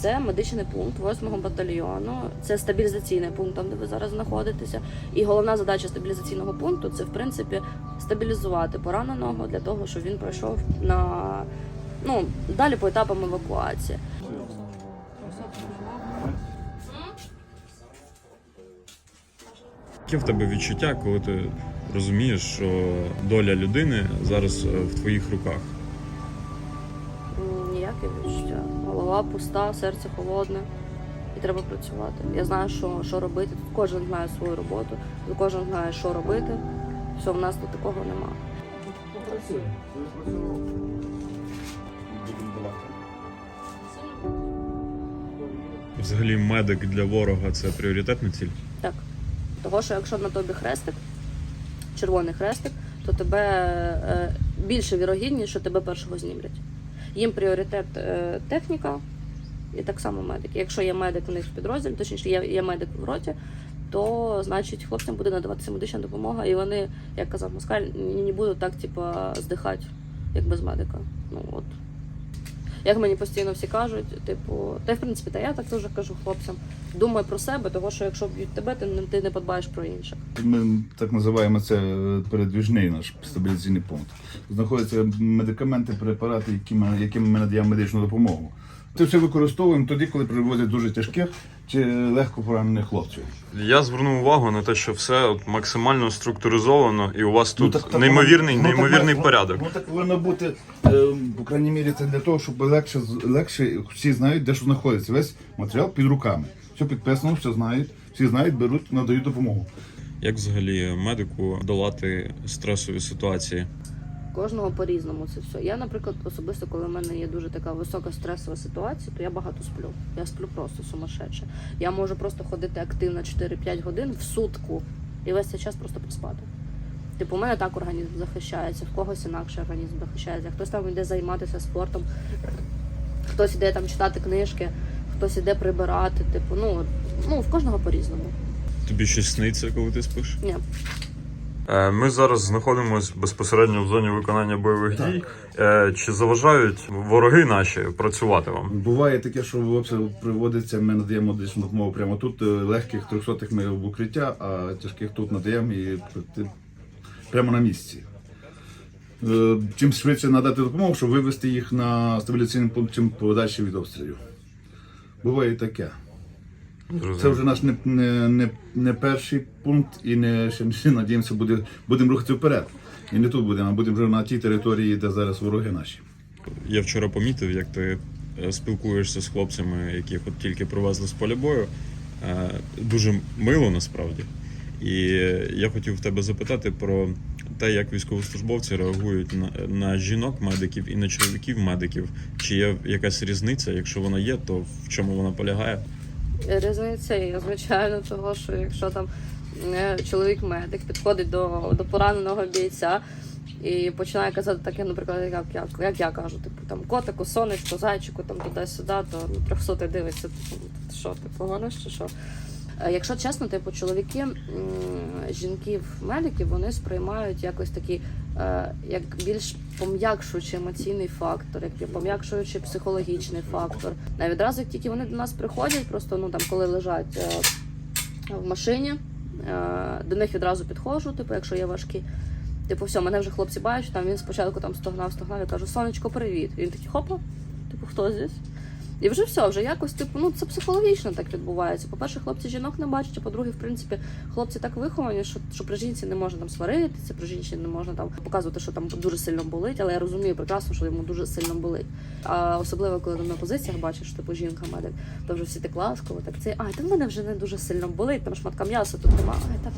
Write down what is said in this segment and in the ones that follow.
Це медичний пункт 8-го батальйону. Це стабілізаційний пункт, там де ви зараз знаходитеся. І головна задача стабілізаційного пункту це в принципі стабілізувати пораненого для того, щоб він пройшов на ну далі по етапам евакуації. Яке в тебе відчуття, коли ти розумієш, що доля людини зараз е, в твоїх руках? Ніяке відчуття. Голова пуста, серце холодне. І треба працювати. Я знаю, що, що робити. Тут кожен знає свою роботу, тут кожен знає, що робити. Все, в нас тут такого немає. Взагалі, медик для ворога це пріоритетна ціль. Так. Того, що якщо на тобі хрестик, червоний хрестик, то тебе е, більше вірогідність, що тебе першого знімлять. Їм пріоритет е, техніка і так само медик. Якщо є медик у них в підрозділі, точніше є, є медик в роті, то значить хлопцям буде надаватися медична допомога, і вони, як казав Москаль, не будуть так, типу, здихати, як без медика. Ну от. Як мені постійно всі кажуть, типу, та в принципі, та я так теж кажу хлопцям. Думай про себе, того що якщо б'ють тебе, ти не, ти не подбаєш про інших. Ми так називаємо це передвіжний наш стабілізаційний пункт. Знаходяться медикаменти, препарати, якими, ми надаємо медичну допомогу. Це все використовуємо тоді, коли привозять дуже тяжких легко поранених хлопців. Я звернув увагу на те, що все от максимально структуризовано, і у вас тут Ну, так- так неймовірний, ну, неймовірний має- порядок. Ну так повинно бути, е, по крайній мірі, це для того, щоб легше, легше всі знають, де що знаходиться. Весь матеріал під руками. Все підписано, все знають, всі знають, беруть, надають допомогу. Як взагалі медику долати стресові ситуації? Кожного по-різному це все. Я, наприклад, особисто, коли в мене є дуже така висока стресова ситуація, то я багато сплю. Я сплю просто сумасшедше. Я можу просто ходити активно 4-5 годин в сутку і весь цей час просто поспати. Типу, у мене так організм захищається, в когось інакше організм захищається. Хтось там йде займатися спортом, хтось іде там читати книжки, хтось іде прибирати. Типу, ну, ну в кожного по-різному. Тобі щось сниться, коли ти спиш? Ні. Е, Ми зараз знаходимося безпосередньо в зоні виконання бойових дій. Е, Чи заважають вороги наші працювати вам? Буває таке, що в обстріл приводиться, ми надаємо медичну допомогу прямо тут. е, Легких трьохсотих ми в укриття, а тяжких тут надаємо і прямо на місці. Чим швидше надати допомогу, щоб вивести їх на стабіляційний пункт, чим подальше від обстрілів. Буває таке. Це вже наш не, не, не, не перший пункт, і не ще, ще надіємося, буде, будемо рухатися вперед. І не тут будемо, а будемо вже на тій території, де зараз вороги наші. Я вчора помітив, як ти е, спілкуєшся з хлопцями, яких от тільки привезли з поля бою. Е, Дуже мило насправді. І я хотів в тебе запитати про те, як військовослужбовці реагують на, на жінок-медиків і на чоловіків-медиків. Чи є якась різниця? Якщо вона є, то в чому вона полягає? Різниця є, звичайно, того, що якщо там е, чоловік-медик підходить до, до пораненого бійця і починає казати таке, наприклад, як, як, як я кажу, типу там котику, сонечку, зайчику, там туди-сюди, то ну, трьохсотий дивиться, типу, що, ти погониш чи що? Е, Якщо чесно, типу, чоловіки, м, жінків, медиків, вони сприймають якось такий, е, як більш пом'якшуючий емоційний фактор, як пом'якшуючий психологічний фактор. Навіть одразу, як тільки вони до нас приходять, просто ну там, коли лежать е, в машині, е, до них відразу підходжу, типу, якщо є важкі. Типу, все, мене вже хлопці бачать, там він спочатку там стогнав, стогнав, я кажу, сонечко, привіт. Він такий, хопа, типу, хто здесь? І вже все, вже якось, типу, ну це психологічно так відбувається. По-перше, хлопці жінок не бачать, а по-друге, в принципі, хлопці так виховані, що, що при жінці не можна там сваритися, при жінці не можна там показувати, що там дуже сильно болить, але я розумію прекрасно, що йому дуже сильно болить. А особливо, коли на позиціях бачиш, типу жінка медик, то вже всі так ласково, так це, ай, та в мене вже не дуже сильно болить, там шматка м'яса тут немає. Та,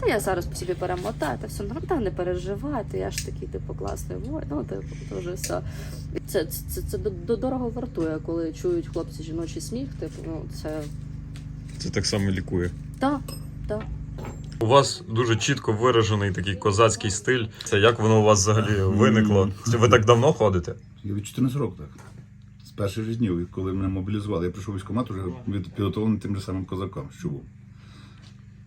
та я зараз по собі перемотаю, та все та не переживайте, я ж такий, типу, класний вой, ну, типу, то вже все. Це, це, це, це до- дорого вартує, коли чують хлопці жіночий сміх, типу, ну, це, Це так само лікує. так, так. У вас дуже чітко виражений такий козацький стиль. Це як воно у вас взагалі виникло? Ви так давно ходите? Я від 14 років так. З перших же днів, коли мене мобілізували, я прийшов в військкомат, вже від- підготовлений тим же самим козаком, що був.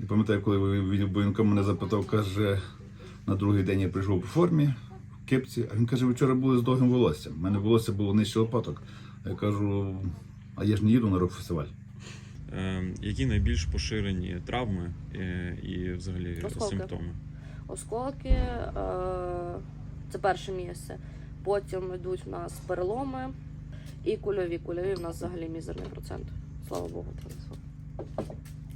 І пам'ятаю, коли він воєнком мене запитав, каже, на другий день я прийшов у формі, в кепці, а він каже, ви вчора були з довгим волоссям. У мене волосся було нижче лопаток. Я кажу, а я ж не їду на рок-фестиваль. Е, які найбільш поширені травми е, і взагалі Осколки. симптоми? Осколки е, це перше місце. Потім йдуть в нас переломи і кульові. Кульові в нас взагалі мізерний процент. Слава Богу, принесло.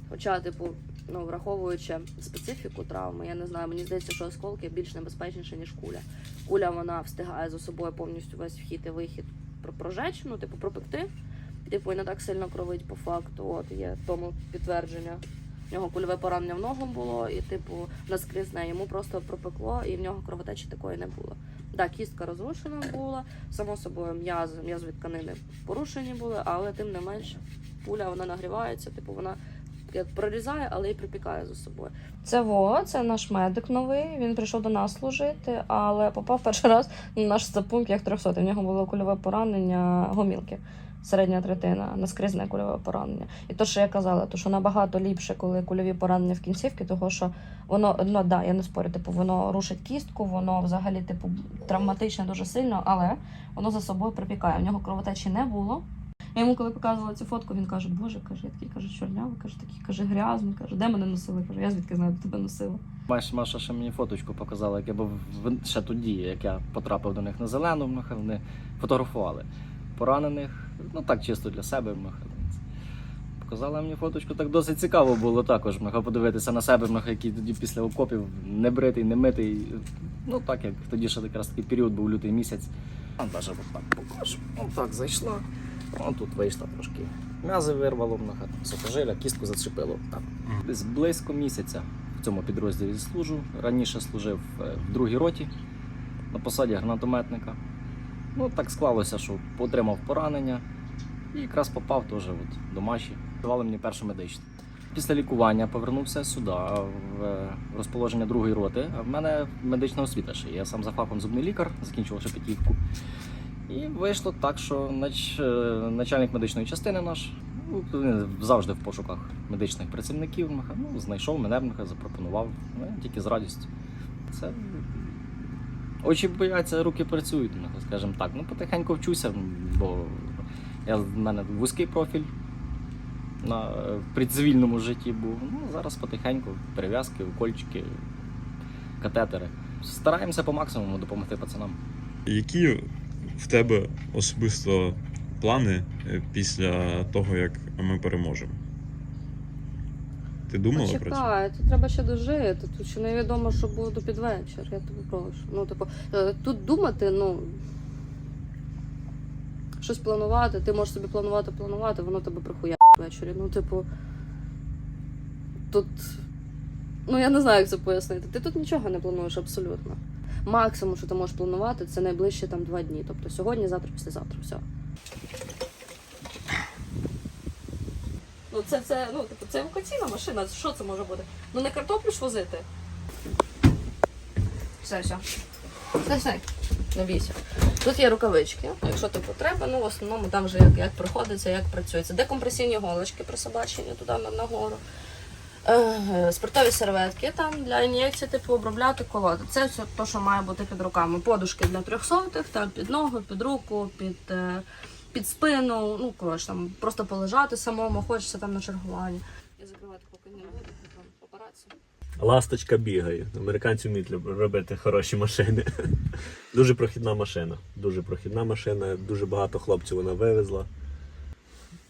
Хоча, типу, ну, враховуючи специфіку травми, я не знаю, мені здається, що осколки більш небезпечніші, ніж куля. Куля вона встигає за собою повністю весь вхід і вихід прожечь, ну, типу, пропекти. Типу, і не так сильно кровить по факту. От є тому підтвердження. В нього кульове поранення в ногу було, і, типу, наскрізне йому просто пропекло, і в нього кровотечі такої не було. Да, кістка розрушена була, само собою м'язи, м'язові тканини порушені були, але тим не менш пуля вона нагрівається, типу вона як прорізає, але і припікає за собою. Це ВО, це наш медик новий. Він прийшов до нас служити, але попав перший раз на наш стапункт як 300. В нього було кульове поранення гомілки. Середня третина, наскрізне кульове поранення. І то, що я казала, то що набагато ліпше, коли кульові поранення в кінцівки, того що воно ну да, я не спорю, типу, воно рушить кістку, воно взагалі типу травматичне дуже сильно, але воно за собою припікає. У нього кровотечі не було. Я йому коли показувала цю фотку, він каже, Боже, каже, я такий каже, чорнявий, каже, такий каже, грязний, каже, де мене носили? Каже, я звідки знаю, де тебе носили. Маша, Маша ще мені фоточку показала, як я був ще тоді, як я потрапив до них на зелену, маха, вони фотографували поранених, ну так чисто для себе. Маха. Показала мені фоточку, так досить цікаво було також маха, подивитися на себе, маха, який тоді після окопів не бритий, не митий. Ну так як тоді ще якраз такий період був лютий місяць. А навіть так покажу. От так зайшла. О, тут вийшла трошки. М'язи вирвало, маха, сухожилля, кістку зачепило. Так. Десь близько місяця в цьому підрозділі служу. Раніше служив е, в другій роті на посаді гранатометника. Ну, так склалося, що отримав поранення і якраз попав теж от до Маші. Давали мені першу медичну. Після лікування повернувся сюди, в е, розположення другої роти. А в мене медична освіта ще. є. Я сам за фахом зубний лікар, закінчував шепетівку. І вийшло так, що нач... е, начальник медичної частини наш ну, завжди в пошуках медичних працівників. Ну, знайшов мене, запропонував. Ну, тільки з радістю. Це очі бояться, руки працюють, меха, скажімо так. Ну, потихеньку вчуся, бо я, в мене вузький профіль на при житті був. Ну, зараз потихеньку перев'язки, укольчики, катетери. Стараємося по максимуму допомогти пацанам. Які в тебе особисто плани е, після того, як ми переможемо? Ти думала про це? Почекай, тут треба ще дожити. Тут ще невідомо, що буде під вечір. Я тебе прошу. Ну, типу, е, тут думати, ну. Щось планувати, ти можеш собі планувати, планувати, воно тебе прихуя ввечері. Ну, типу. Тут. Ну, я не знаю, як це пояснити. Ти тут нічого не плануєш абсолютно. Максимум, що ти можеш планувати, це найближчі там два дні. Тобто сьогодні, завтра, післязавтра. Все. Ну, це, це, ну, типу, це евакуаційна машина. Що це може бути? Ну не картоплю ж возити. Все, все. Все, все. Не бійся. Тут є рукавички, якщо типу треба, ну в основному там вже як, як проходиться, як працюється. Декомпресійні голочки присобачені туди на- нагору. Спиртові серветки там для ін'єкцій, типу обробляти колоди. Це все те, що має бути під руками. Подушки для трьохсотих, там під ногу, під руку, під, е, під спину. Ну, коротше, там просто полежати самому, хочеться там на чергуванні. Я закривати поки не там папараці. Ласточка бігає. Американці вміють робити хороші машини. Дуже прохідна машина. Дуже прохідна машина. Дуже багато хлопців вона вивезла.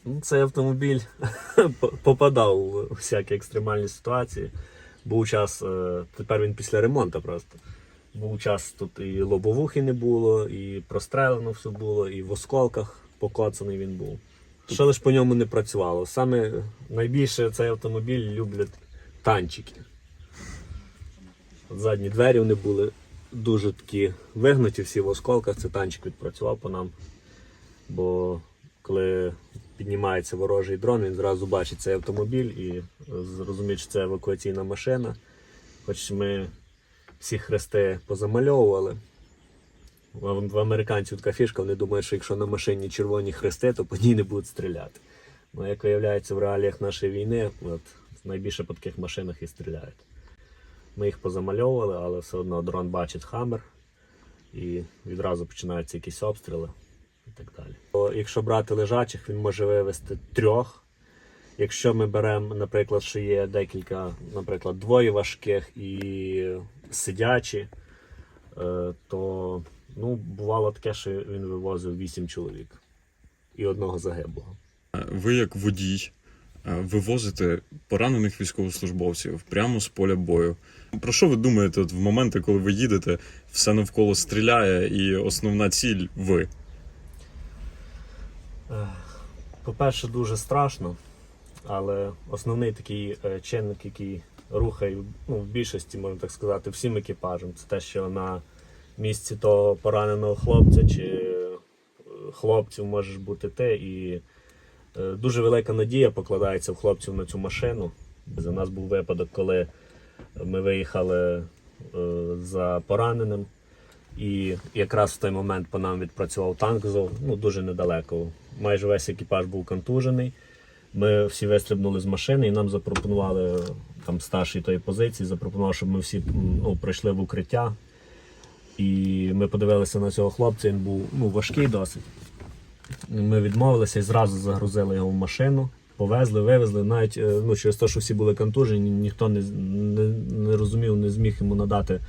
Ну, Цей автомобіль попадав у всякі екстремальні ситуації. Був час, е, тепер він після ремонту просто. Був час тут і лобовухи не було, і прострелено все було, і в осколках покоцаний він був. Що лише по ньому не працювало. Саме найбільше цей автомобіль люблять танчики. Задні двері вони були дуже такі вигнуті, всі в осколках. Це танчик відпрацював по нам. Бо коли піднімається ворожий дрон, він зразу бачить цей автомобіль і зрозуміє, що це евакуаційна машина. Хоч ми всі хрести позамальовували. В американців така фішка, вони думають, що якщо на машині червоні хрести, то по ній не будуть стріляти. Ну, як виявляється, в реаліях нашої війни, от, найбільше по таких машинах і стріляють. Ми їх позамальовували, але все одно дрон бачить хамер і відразу починаються якісь обстріли так далі. Якщо брати лежачих, він може вивести трьох. Якщо ми беремо, наприклад, що є декілька, наприклад, двоє важких і сидячі, е, то ну, бувало таке, що він вивозив вісім чоловік і одного загиблого. Ви, як водій, вивозите поранених військовослужбовців прямо з поля бою. Про що ви думаєте от в моменти, коли ви їдете, все навколо стріляє, і основна ціль ви? По-перше, дуже страшно, але основний такий е, чинник, який рухає ну, в більшості, можна так сказати, всім екіпажем, це те, що на місці того пораненого хлопця чи е, хлопців можеш бути ти. І е, дуже велика надія покладається в хлопців на цю машину. За нас був випадок, коли ми виїхали е, за пораненим. І якраз в той момент по нам відпрацював танк зов, ну дуже недалеко. Майже весь екіпаж був контужений. Ми всі вистрибнули з машини і нам запропонували там старший тої позиції, запропонував, щоб ми всі ну, пройшли в укриття. І ми подивилися на цього хлопця, він був ну, важкий досить. Ми відмовилися і зразу загрузили його в машину, повезли, вивезли. Навіть е, ну, через те, що всі були контужені, ніхто не, не, не розумів, не зміг йому надати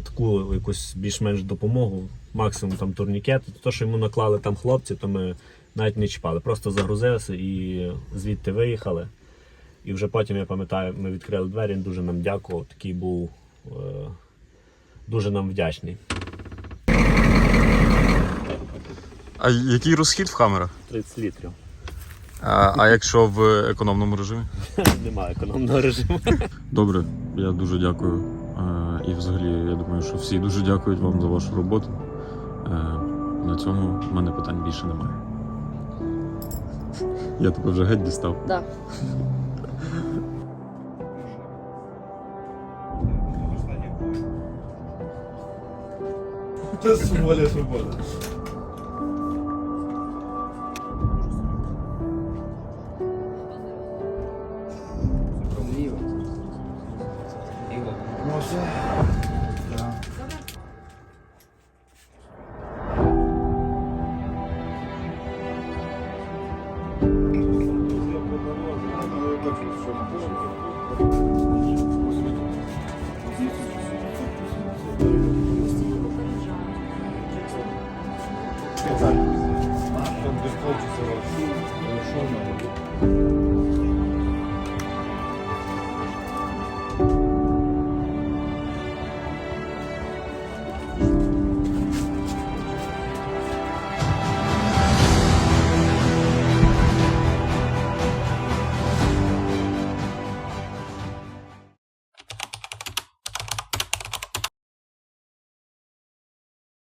таку якусь більш-менш допомогу, максимум там турнікети. То, що йому наклали там хлопці, то ми навіть не чіпали. Просто загрузилися і звідти виїхали. І вже потім, я пам'ятаю, ми відкрили двері, він дуже нам дякував. Такий був е, дуже нам вдячний. А який розхід в хамерах? 30 літрів. А, а якщо в економному режимі? Немає економного режиму. Добре, я дуже дякую. І взагалі, я думаю, що всі дуже дякують вам за вашу роботу. Е, На цьому в мене питань більше немає. Я тебе вже геть дістав. Да. Це свобода, свобода. Ну все. Sure.